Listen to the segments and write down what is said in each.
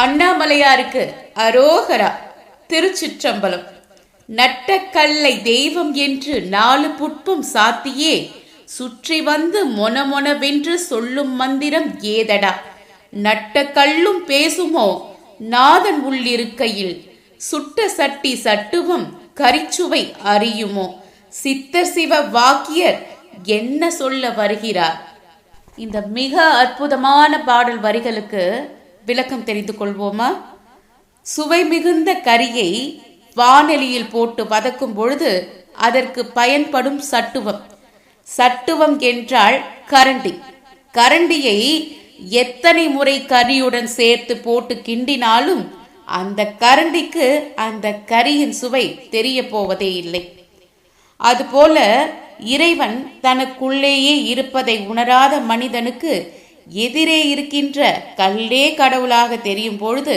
அண்ணாமலையாருக்கு அரோகரா திருச்சிற்றம்பலம். நட்ட கல்லை தெய்வம் என்று நாலு புட்பம் சாத்தியே சுற்றி வந்து மொனமொனவென்று சொல்லும் மந்திரம் ஏதடா? நட்ட கல்லும் பேசுமோ? நாதன் உள்ளிருக்கையில் சுட்ட சட்டி சட்டுவம் கரிச்சுவை அறியுமோ? சித்தர் சிவ வாக்கியர் என்ன சொல்ல வருகிறார்? இந்த மிக அற்புதமான பாடல் வரிகளுக்கு விளக்கம் தெரிந்து கொள்வோமா? சுவை மிகுந்த கரியை வானெலியில் போட்டு வதக்கும் பொழுது அதற்கு பயன்படும் சட்டுவம். சட்டுவம் என்றால் கரண்டி. கரண்டியை எத்தனை முறை கரியுடன் சேர்த்து போட்டு கிண்டினாலும் அந்த கரண்டிக்கு அந்த கரியின் சுவை தெரிய போவதே இல்லை. அதுபோல இறைவன் தனக்குள்ளேயே இருப்பதை உணராத மனிதனுக்கு எதிரே இருக்கின்ற கல்லே கடவுளாக தெரியும் பொழுது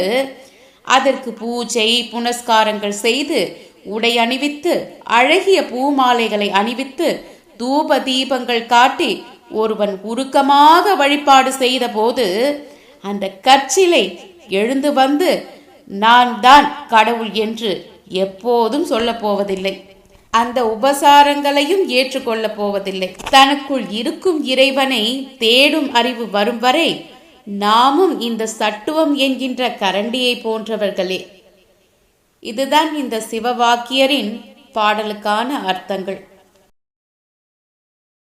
அதற்கு பூஜை புனஸ்காரங்கள் செய்து உடை அணிவித்து அழகிய பூமாலைகளை அணிவித்து தூப தீபங்கள் காட்டி ஒருவன் உருக்கமாக வழிபாடு செய்தபோது அந்த கற்சிலை எழுந்து வந்து நான் தான் கடவுள் என்று எப்போதும் சொல்லப் போவதில்லை. அந்த உபசாரங்களையும் ஏற்றுக்கொள்ளப் போவதில்லை. தனக்குள் இருக்கும் இறைவனை தேடும் அறிவு வரும் வரை நாமும் இந்த சட்டுவம் என்கின்ற கரண்டியை போன்றவர்களே. இதுதான் இந்த சிவவாக்கியரின் பாடலுக்கான அர்த்தங்கள்.